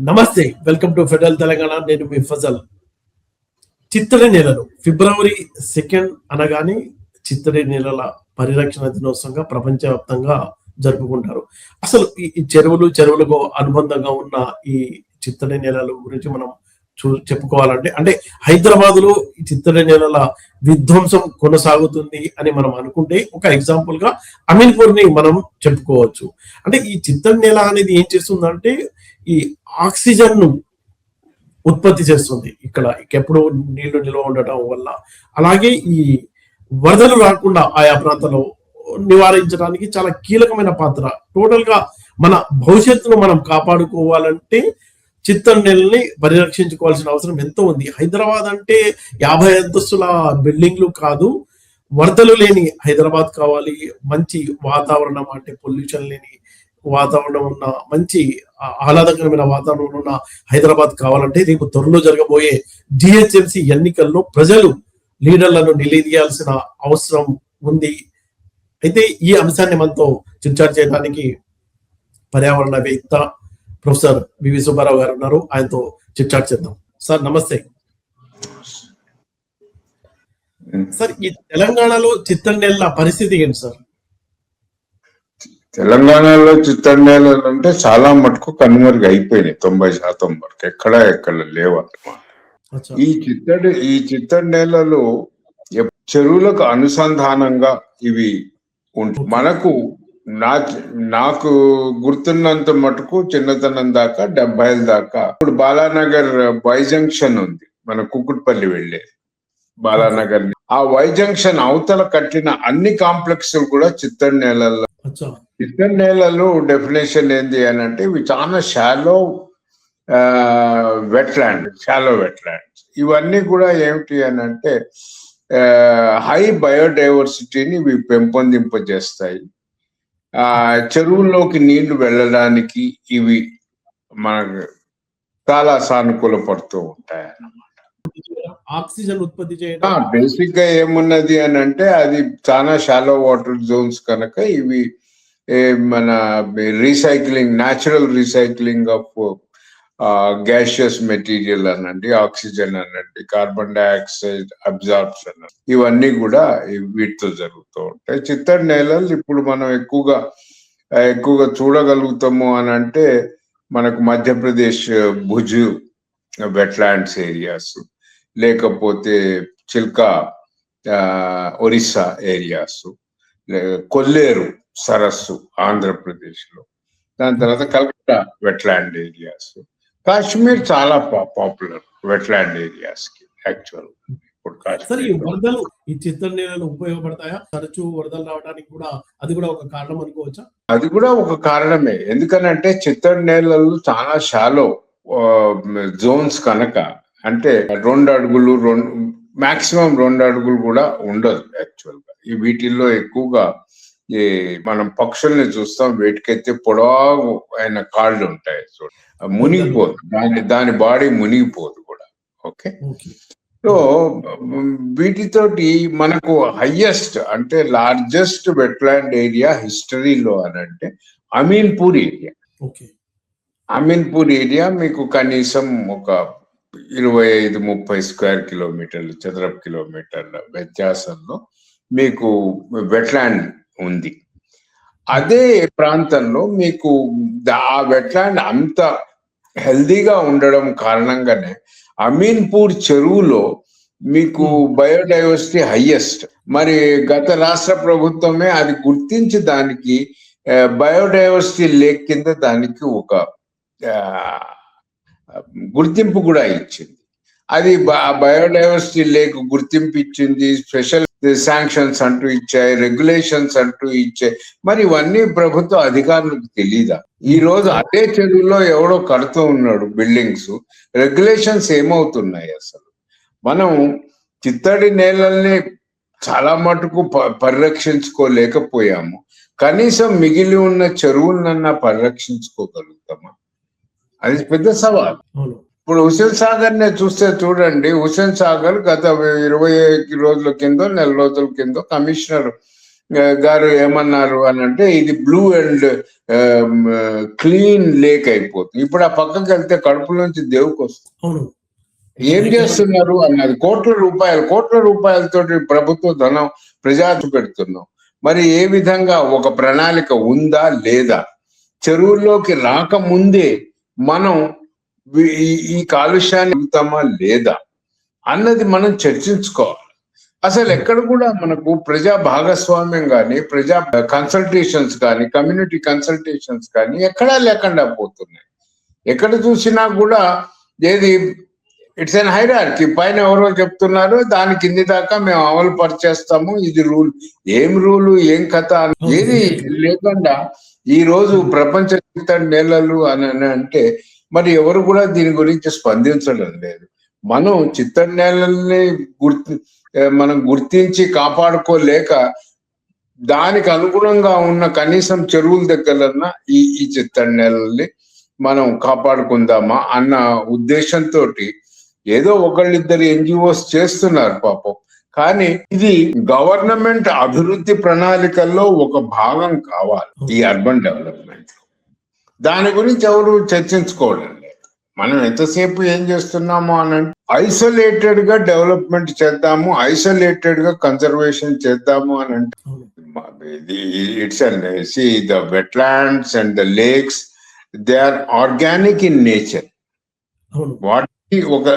నమస్తే welcome to federal Telangana. నేను మీ ఫజల్. చిత్తడి నేలలు. ఫిబ్రవరి సెకండ్ అనగానే చిత్తడి నేలల పరిరక్షణ దినోత్సవంగా ప్రపంచవ్యాప్తంగా జరుపుకుంటారు. అసలు ఈ చెరువులు చెరువులకు అనుబంధంగా ఉన్న ఈ చిత్తడి నెలలు గురించి మనం చూ చెప్పుకోవాలంటే అంటే హైదరాబాద్లో ఈ చిత్తడి నేలల విధ్వంసం కొనసాగుతుంది అని మనం అనుకుంటే ఒక ఎగ్జాంపుల్గా అమీన్పూర్ని మనం చెప్పుకోవచ్చు. అంటే ఈ చిత్తడి నేల అనేది ఏం చేస్తుందంటే ఈ ఆక్సిజన్ను ఉత్పత్తి చేస్తుంది. ఇక్కడ ఎప్పుడు నీళ్ళు నిల్వ ఉండటం వల్ల. అలాగే ఈ వరదలు రాకుండా ఆయా ప్రాంతంలో నివారించడానికి చాలా కీలకమైన పాత్ర. టోటల్గా మన భవిష్యత్తును మనం కాపాడుకోవాలంటే చిత్తడి పరిరక్షించుకోవాల్సిన అవసరం ఎంతో ఉంది. హైదరాబాద్ అంటే యాభై అంతస్తుల బిల్డింగ్లు కాదు వరదలు లేని హైదరాబాద్ కావాలి. మంచి వాతావరణం అంటే పొల్యూషన్ లేని వాతావరణం ఉన్న మంచి ఆహ్లాదకరమైన వాతావరణం ఉన్న హైదరాబాద్ కావాలంటే రేపు త్వరలో జరగబోయే జిహెచ్ఎంసి ఎన్నికల్లో ప్రజలు లీడర్లను నిలదీయాల్సిన అవసరం ఉంది. అయితే ఈ అంశాన్ని మనతో చర్చ చేయడానికి పర్యావరణవేత్త ప్రొఫెసర్ బివి సుబ్బారావు గారు ఉన్నారు. ఆయనతో చిట్చాట్ చేద్దాం. సార్ నమస్తే. సార్ ఈ తెలంగాణలో చిత్తన్నెల్ల పరిస్థితి ఏంటి సార్? తెలంగాణలో చిత్తడినేలలు అంటే చాలా మటుకు కనుమరుగు అయిపోయినాయి తొంభై శాతం వరకు. ఎక్కడ ఎక్కడ లేవు. ఈ చిత్తడి ఈ చిత్తడి నేలలు ఎప్- చెరువులకు అనుసంధానంగా ఇవి ఉంటాయి మనకు నా నాకు గుర్తున్నంత మటుకు చిన్నతనం దాకా డెబ్బైల దాకా. ఇప్పుడు బాలానగర్ వై జంక్షన్ ఉంది. మన కుకుట్పల్లి వెళ్ళేది. బాలానగర్. ఆ వై జంక్షన్ అవతల కట్టిన అన్ని కాంప్లెక్స్ కూడా చిత్తడి నేలల్లో. ఇతర నేలలు డెఫినేషన్ ఏంది అని అంటే ఇవి చాలా షాలో వెట్లాండ్ షాలో వెట్లాండ్స్ ఇవన్నీ కూడా ఏమిటి అని అంటే హై బయోడైవర్సిటీని ఇవి పెంపొందింపజేస్తాయి. ఆ చెరువుల్లోకి నీళ్ళు వెళ్ళడానికి ఇవి మనకు చాలా సానుకూల పడుతూ ఉంటాయి అన్నమాట ఆక్సిజన్ ఉత్పత్తి చేయడం బేసిక్గా ఏమున్నది అని అంటే అది చాలా షాలో వాటర్ జోన్స్ కనుక ఇవి మన recycling natural recycling of gaseous material అనండి ఆక్సిజన్ అనండి కార్బన్ డైఆక్సైడ్ అబ్జార్ప్షన్ ఇవన్నీ కూడా వీటితో జరుగుతూ ఉంటాయి. చిత్తడి నేలలు ఇప్పుడు మనం ఎక్కువగా ఎక్కువగా చూడగలుగుతాము అని అంటే మనకు మధ్యప్రదేశ్ భుజ్ వెట్లాండ్స్ ఏరియాస్ లేకపోతే చిల్కా ఆ, ఒరిస్సా ఏరియాస్ కొల్లేరు సరస్సు ఆంధ్రప్రదేశ్లో దాని తర్వాత కల్కట్టా వెట్లాండ్ ఏరియాస్ కాశ్మీర్ చాలా పాపులర్ వెట్లాండ్ ఏరియాస్కి యాక్చువల్ ఇప్పుడు సార్ ఈ వరదలు ఈ చిత్తడి నేలలు ఉపయోగపడతాయా? తరచూ వరదలు రావడానికి కూడా అది కూడా ఒక కారణం అనుకోవచ్చా? అది కూడా ఒక కారణమే. ఎందుకనంటే చిత్తడి నేలలు చాలా షాలో జోన్స్ కనుక అంటే రెండు అడుగులు రెండు మాక్సిమం రెండు అడుగులు కూడా ఉండదు యాక్చువల్గా. ఈ వీటిల్లో ఎక్కువగా ఈ మనం పక్షుల్ని చూస్తాం వీటికైతే పొడవు అయిన కాళ్ళు ఉంటాయి చూడ. మునిగిపోదు. దాని దాని బాడీ మునిగిపోదు కూడా. ఓకే? సో వీటితోటి మనకు హయ్యెస్ట్ అంటే లార్జెస్ట్ వెట్లాండ్ ఏరియా హిస్టరీలో అని అంటే Ameenpur area. Okay. Ameenpur area మీకు కనీసం ఒక ఇరవై ఐదు ముప్పై స్క్వేర్ కిలోమీటర్లు చదరపు కిలోమీటర్ల వ్యత్యాసంలో మీకు వెట్లాండ్ ఉంది. అదే ప్రాంతంలో మీకు ఆ వెట్లాండ్ అంత హెల్దీగా ఉండడం కారణంగానే అమీన్పూర్ చెరువులో మీకు బయోడైవర్సిటీ హైయెస్ట్. మరి గత రాష్ట్ర ప్రభుత్వమే అది గుర్తించి దానికి బయోడైవర్సిటీ లేక్ కింద దానికి ఒక గుర్తింపు కూడా ఇచ్చింది. అది బయోడైవర్సిటీ లేక్ గుర్తింపు ఇచ్చింది స్పెషల్ శాంక్షన్స్ అంటూ ఇచ్చాయి రెగ్యులేషన్స్ అంటూ ఇచ్చాయి. మరి ఇవన్నీ ప్రభుత్వ అధికారులకు తెలీదా? ఈ రోజు అదే చెరువులో ఎవడో కడుతూ ఉన్నాడు బిల్డింగ్స్. రెగ్యులేషన్స్ ఏమవుతున్నాయి అసలు? మనం చిత్తడి నేలల్ని చాలా మటుకు ప- పరిరక్షించుకోలేకపోయాము. కనీసం మిగిలి ఉన్న చెరువులన్నా పరిరక్షించుకోగలుగుతామా? అది పెద్ద సవాల్. అవును. ఇప్పుడు హుసేన్ సాగర్ నే చూస్తే చూడండి. హుసేన్ సాగర్ గత ఇరవై రోజుల కింద నెల రోజుల కింద కమిషనర్ గారు ఏమన్నారు అని అంటే ఇది బ్లూ అండ్ క్లీన్ లేక్ అయిపోతుంది. ఇప్పుడు ఆ పక్కకి వెళ్తే కడుపులో నుంచి దేవుకు వస్తుంది. ఏం చేస్తున్నారు అన్నది కోట్ల రూపాయలు కోట్ల రూపాయలతోటి ప్రభుత్వ ధనం ప్రజాకు పెడుతున్నాం. మరి ఏ విధంగా ఒక ప్రణాళిక ఉందా లేదా? చెరువుల్లోకి రాకముందే మనం ఈ- ఈ కాలుష్యాన్ని అమ్ముతామా లేదా అన్నది మనం చర్చించుకోవాలి. అసలు ఎక్కడ కూడా మనకు ప్రజా భాగస్వామ్యం కానీ ప్రజా కన్సల్టేషన్స్ కానీ కమ్యూనిటీ కన్సల్టేషన్స్ కానీ ఎక్కడా లేకుండా పోతున్నాయి. ఎక్కడ చూసినా కూడా ఏది ఇట్స్ అన్ హైరార్కి. పైన ఎవరో చెప్తున్నారు దాని కింది దాకా మేము అమలు పరిచేస్తాము ఇది రూల్. ఏం రూలు ఏం కథ అని ఏది లేకుండా ఈ రోజు ప్రపంచ నేలలు అని అంటే మరి ఎవరు కూడా దీని గురించి స్పందించడం లేదు. మనం చిత్తన్యాలని గుర్తి మనం గుర్తించి కాపాడుకోలేక దానికి అనుగుణంగా ఉన్న కనీసం చెరువుల దగ్గరన్నా ఈ ఈ చిత్తన్యాలని మనం కాపాడుకుందామా అన్న ఉద్దేశంతో ఏదో ఒకళ్ళిద్దరు ఎన్జిఓస్ చేస్తున్నారు పాపం. కానీ ఇది గవర్నమెంట్ అభివృద్ధి ప్రణాళికల్లో ఒక భాగం కావాలి ఈ అర్బన్ డెవలప్మెంట్. దాని గురించి ఎవరు చర్చించుకోవడం లేదు మనం ఎంతసేపు ఏం చేస్తున్నాము అని అంటే ఐసోలేటెడ్గా డెవలప్మెంట్ చేద్దాము ఐసోలేటెడ్గా కన్జర్వేషన్ చేద్దాము అని అంటే it's and see the wetlands and the lakes they are organic in nature. వాటికి ఒక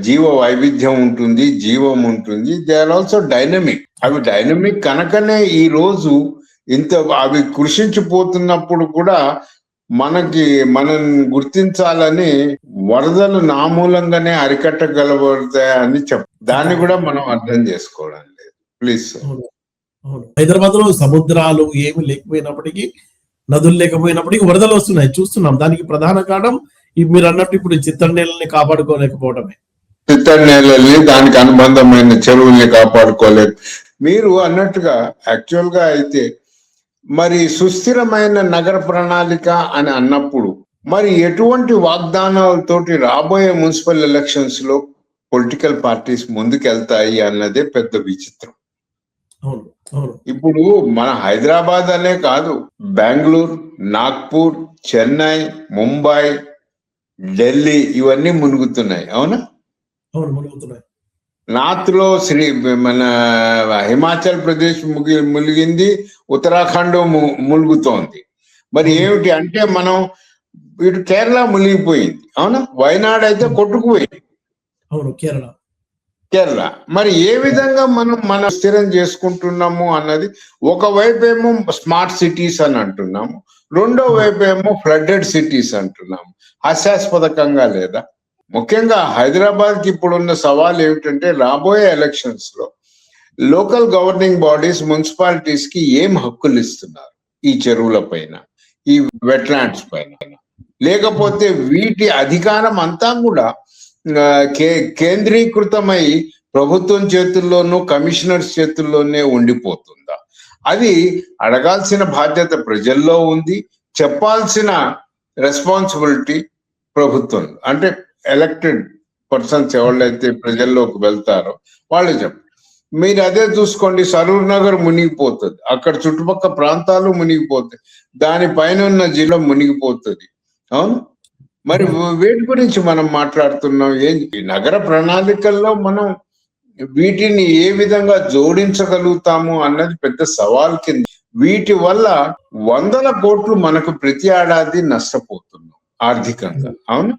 జీవ వైవిధ్యం ఉంటుంది జీవం ఉంటుంది దే ఆర్ ఆల్సో డైనమిక్. అవి డైనమిక్ కనుకనే ఈ రోజు ఇంత అవి కృషించిపోతున్నప్పుడు కూడా మనకి మనం గుర్తించాలని వరదలు నామూలంగానే అరికట్టగలబడతాయని చెప్ దాన్ని కూడా మనం అర్థం చేసుకోవడం లేదు. ప్లీజ్ హైదరాబాద్లో సముద్రాలు ఏమి లేకపోయినప్పటికీ నదులు లేకపోయినప్పటికీ వరదలు వస్తున్నాయి. చూస్తున్నాం. దానికి ప్రధాన కారణం మీరు అన్నట్టు ఇప్పుడు చిత్తడి నీళ్ళని కాపాడుకోలేకపోవడమే. చిత్తడి దానికి అనుబంధమైన చెరువుల్ని కాపాడుకోలేదు. మీరు అన్నట్టుగా యాక్చువల్గా అయితే మరి సుస్థిరమైన నగర ప్రణాళిక అని అన్నప్పుడు మరి ఎటువంటి వాగ్దానాలతోటి రాబోయే మున్సిపల్ ఎలక్షన్స్లో పొలిటికల్ పార్టీస్ ముందుకెళ్తాయి అన్నదే పెద్ద విచిత్రం. ఇప్పుడు మన హైదరాబాద్ అనే కాదు బెంగళూరు నాగ్పూర్ చెన్నై ముంబై ఢిల్లీ ఇవన్నీ మునుగుతున్నాయి అవునా? అవును మునుగుతున్నాయి. నార్త్లో శ్రీ మన హిమాచల్ ప్రదేశ్ ముగి ములిగింది ఉత్తరాఖండ్ ములుగుతోంది. మరి ఏమిటి అంటే మనం ఇటు కేరళ మునిగిపోయింది అవునా? వైనాడ్ అయితే కొట్టుకుపోయింది. అవును కేరళ. కేరళ. మరి ఏ విధంగా మనం మనం స్థిరం చేసుకుంటున్నాము అన్నది ఒకవైపు ఏమో స్మార్ట్ సిటీస్ అని అంటున్నాము. రెండో వైపు ఏమో ఫ్లడ్డెడ్ సిటీస్ అంటున్నాము. హాస్యాస్పదకంగా లేదా? ముఖ్యంగా హైదరాబాద్కి ఇప్పుడున్న సవాల్ ఏమిటంటే రాబోయే ఎలక్షన్స్లో లోకల్ గవర్నింగ్ బాడీస్ మున్సిపాలిటీస్కి ఏం హక్కులు ఇస్తున్నారు? ఈ చెరువుల పైన ఈ వెట్లాండ్స్ పైన. లేకపోతే వీటి అధికారం అంతా కూడా కే కేంద్రీకృతమై ప్రభుత్వం చేతుల్లోనూ కమిషనర్స్ చేతుల్లోనే ఉండిపోతుందా? అది అడగాల్సిన బాధ్యత ప్రజల్లో ఉంది. చెప్పాల్సిన రెస్పాన్సిబిలిటీ ప్రభుత్వం. అంటే ఎలక్టెడ్ పర్సన్స్ ఎవళ్ళైతే ప్రజల్లోకి వెళ్తారో వాళ్ళు చెప్ప మీరు అదే చూసుకోండి సరూర్ నగర్ మునిగిపోతుంది. అక్కడ చుట్టుపక్కల ప్రాంతాలు మునిగిపోతాయి. దానిపైన ఉన్న జిల్లా మునిగిపోతుంది. అవును? మరి వీటి గురించి మనం మాట్లాడుతున్నాం. ఏం నగర ప్రణాళికల్లో మనం వీటిని ఏ విధంగా జోడించగలుగుతాము అన్నది పెద్ద సవాల్ కింద. వీటి వల్ల వందల కోట్లు మనకు ప్రతి ఏడాది నష్టపోతున్నాం ఆర్థికంగా. అవును?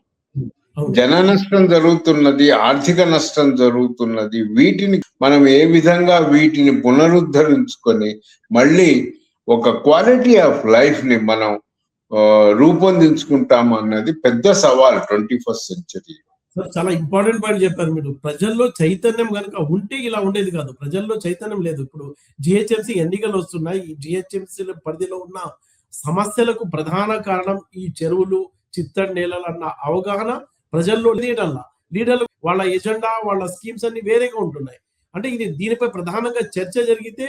జన నష్టం జరుగుతున్నది ఆర్థిక నష్టం జరుగుతున్నది వీటిని మనం ఏ విధంగా వీటిని పునరుద్ధరించుకొని మళ్ళీ ఒక క్వాలిటీ ఆఫ్ లైఫ్ని మనం రూపొందించుకుంటాం అన్నది పెద్ద సవాల్ ట్వంటీ ఫస్ట్ సెంచరీ చాలా ఇంపార్టెంట్ పాయింట్ చెప్పారు మీరు. ప్రజల్లో చైతన్యం కనుక ఉంటే ఇలా ఉండేది కాదు. ప్రజల్లో చైతన్యం లేదు. ఇప్పుడు జిహెచ్ఎంసీ ఎన్నికలు వస్తున్నాయి. ఈ జిహెచ్ఎంసీ పరిధిలో ఉన్న సమస్యలకు ప్రధాన కారణం ఈ చెరువులు చిత్తడి నేలలు అన్న అవగాహన. ప్రజల్లో లీడర్ల లీడర్లు వాళ్ళ ఎజెండా వాళ్ళ స్కీమ్స్ అన్ని వేరేగా ఉంటున్నాయి. అంటే ఇది దీనిపై ప్రధానంగా చర్చ జరిగితే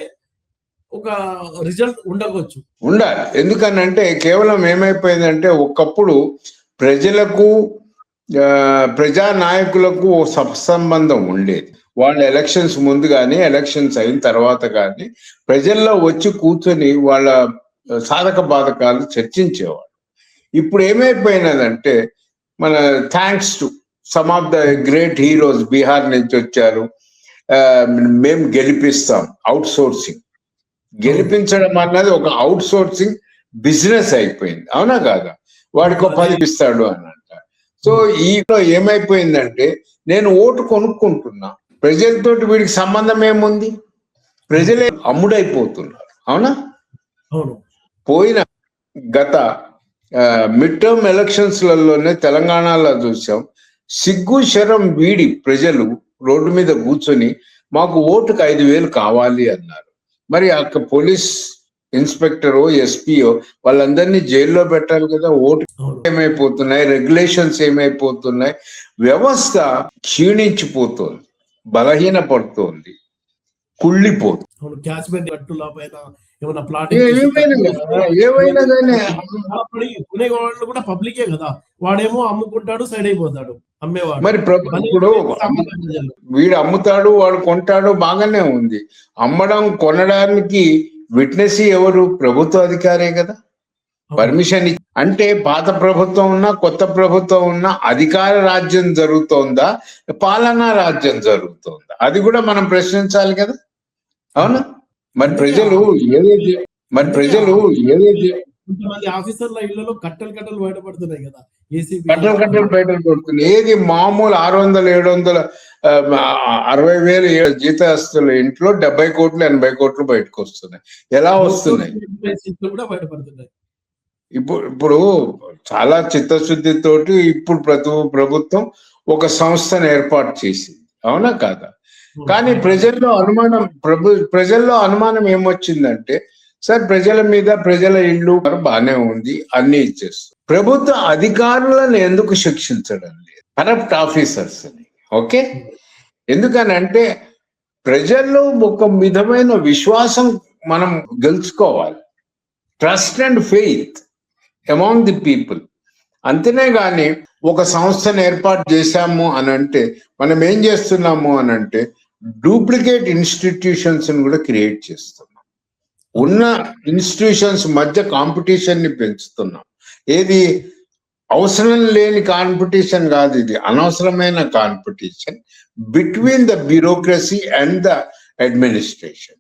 ఒక రిజల్ట్ ఉండవచ్చు. ఉండాలి. ఎందుకనంటే కేవలం ఏమైపోయిందంటే ఒకప్పుడు ప్రజలకు ప్రజా నాయకులకు ఓ సత్సంబంధం ఉండేది. వాళ్ళ ఎలక్షన్స్ ముందు కానీ ఎలక్షన్స్ అయిన తర్వాత కానీ ప్రజల్లో వచ్చి కూర్చొని వాళ్ళ సాధక బాధకాలు చర్చించేవాళ్ళు. ఇప్పుడు ఏమైపోయినదంటే మన thanks to some of the great heroes Bihar నుంచి వచ్చారు. మేము గెలిపిస్తాం అవుట్ సోర్సింగ్ గెలిపించడం అన్నది ఒక అవుట్ సోర్సింగ్ బిజినెస్ అయిపోయింది. అవునా కాదా? వాడికి ఒక పది ఇస్తాడు అని అంట సో ఈలో ఏమైపోయిందంటే నేను ఓటు కొనుక్కుంటున్నా. ప్రజలతోటి వీడికి సంబంధం ఏముంది? ప్రజలే అమ్ముడైపోతున్నారు. అవును. పోయిన గత మిడ్ టర్మ్ ఎలక్షన్స్ లలోనే తెలంగాణలో చూసాం. సిగ్గు శరం వీడి ప్రజలు రోడ్డు మీద కూర్చొని మాకు ఓటుకు ఐదు వేలు కావాలి అన్నారు. మరి అక్కడ పోలీస్ ఇన్స్పెక్టరో ఎస్పీఓ వాళ్ళందరినీ జైల్లో పెట్టాలి కదా ఓటు ఏమైపోతున్నాయి రెగ్యులేషన్స్ ఏమైపోతున్నాయి వ్యవస్థ క్షీణించిపోతోంది బలహీన పడుతోంది కుళ్ళిపోతుంది ఏమైనా ప్లాటింగ్ కూడా పబ్లికే కదా. వాడేమో అమ్ముకుంటాడు సైడ్ అయిపోతాడు. అమ్మేవాడు. మరి ఇప్పుడు. వీడు అమ్ముతాడు వాడు కొంటాడు బాగానే ఉంది. అమ్మడం కొనడానికి విట్నెస్ ఎవరు? ప్రభుత్వ అధికారే కదా. పర్మిషన్ అంటే పాత ప్రభుత్వం ఉన్నా కొత్త ప్రభుత్వం ఉన్నా అధికార రాజ్యం జరుగుతోందా? పాలనా రాజ్యం జరుగుతోందా? అది కూడా మనం ప్రశ్నించాలి కదా. అవునా? మరి ప్రజలు ఏదైతే మరి ప్రజలు ఏదైతే కొంతమంది ఆఫీసర్ల ఇళ్ళలో కట్టలు కట్టలు బయటపడుతున్నాయి కదా ఏసీబీ కట్టలు ఏది మామూలు ఆరు వందల ఏడు వందల అరవై వేలు జీతస్తుల ఇంట్లో డెబ్బై కోట్లు ఎనభై కోట్లు బయటకు వస్తున్నాయి. ఎలా వస్తున్నాయి? సీట్లు కూడా బయటపడుతున్నాయి ఇప్పుడు ఇప్పుడు చాలా చిత్తశుద్ధితోటి ఇప్పుడు ప్రతి ప్రభుత్వం ఒక సంస్థను ఏర్పాటు చేసింది. అవునా కాదా? కానీ ప్రజల్లో అనుమానం ప్రభు ప్రజల్లో అనుమానం ఏమొచ్చిందంటే సార్ ప్రజల మీద ప్రజల ఇల్లు బాగానే ఉంది అన్ని ఇచ్చేస్తారు ప్రభుత్వ అధికారులను ఎందుకు శిక్షించడం లేదు? కరప్ట్ ఆఫీసర్స్ అని ఓకే? ఎందుకనంటే ప్రజల్లో ఒక విధమైన విశ్వాసం మనం గెలుచుకోవాలి. Trust and faith among the people. అంతనే గాని ఒక సంస్థను ఏర్పాటు చేశాము అని అంటే మనం ఏం చేస్తున్నాము అని అంటే డూప్లికేట్ ఇన్స్టిట్యూషన్స్ కూడా క్రియేట్ చేస్తున్నాం. ఉన్న ఇన్స్టిట్యూషన్స్ మధ్య కాంపిటీషన్ని పెంచుతున్నాం. ఏది అవసరం లేని కాంపిటీషన్ కాదు ఇది అనవసరమైన competition between the bureaucracy and the administration.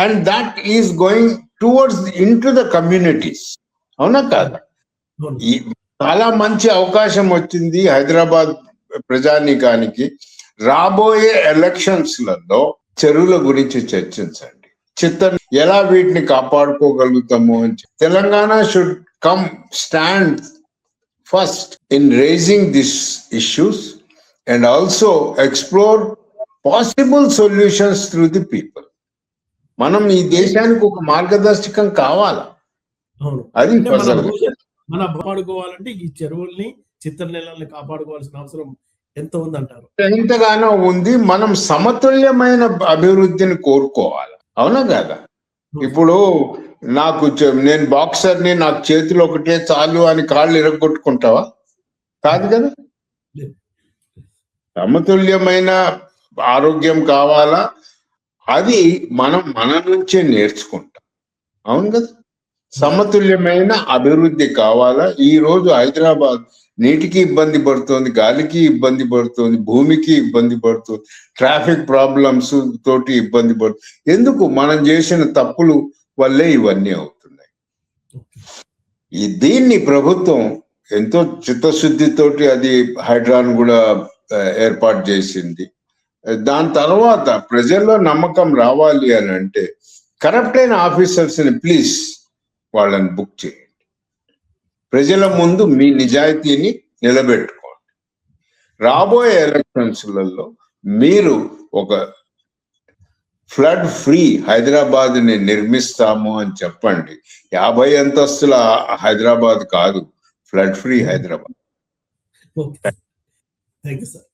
And that is going towards in to the communities. అవునా కాదా? చాలా మంచి అవకాశం వచ్చింది హైదరాబాద్ ప్రజానీకానికి. రాబోయే ఎలక్షన్స్లలో చెరువుల గురించి చర్చించండి. చిత్త ఎలా వీటిని కాపాడుకోగలుగుతాము అని. Telangana should come stand first in raising this issues and also explore possible solutions through the people మనం ఈ దేశానికి ఒక మార్గదర్శకం కావాలా? అది మన కాపాడుకోవాలంటే ఈ చెరువుల్ని చిత్ర నెలల్ని కాపాడుకోవాల్సిన అవసరం ఎంత ఉందంటారు ఎంతగానో ఉంది. మనం సమతుల్యమైన అభివృద్ధిని కోరుకోవాలి. అవునా కదా? ఇప్పుడు నాకు నేను బాక్సర్ని నాకు చేతులు ఒకటే చాలు అని కాళ్ళు ఇరగొట్టుకుంటావా? కాదు కదా? సమతుల్యమైన ఆరోగ్యం కావాలా? అది మనం మన నుంచే నేర్చుకుంటాం. అవును కదా? సమతుల్యమైన అభివృద్ధి కావాలా? ఈ రోజు హైదరాబాద్ నీటికి ఇబ్బంది పడుతోంది గాలికి ఇబ్బంది పడుతోంది భూమికి ఇబ్బంది పడుతుంది ట్రాఫిక్ ప్రాబ్లమ్స్ తోటి ఇబ్బంది పడుతుంది ఎందుకు మనం చేసిన తప్పులు వల్లే ఇవన్నీ అవుతున్నాయి. ఈ దీన్ని ప్రభుత్వం ఎంతో చిత్తశుద్ధితోటి అది హైడ్రాన్ కూడా ఏర్పాటు చేసింది. దాని తర్వాత ప్రజల్లో నమ్మకం రావాలి అని అంటే కరప్ట్ అయిన ఆఫీసర్స్ని ప్లీజ్ వాళ్ళని బుక్ చేయండి. ప్రజల ముందు మీ నిజాయితీని నిలబెట్టుకోండి. రాబోయే ఎలక్షన్స్లలో మీరు ఒక ఫ్లడ్ ఫ్రీ హైదరాబాద్ని నిర్మిస్తాము అని చెప్పండి. యాభై అంతస్తుల హైదరాబాద్ కాదు flood free Hyderabad. Thank you sir.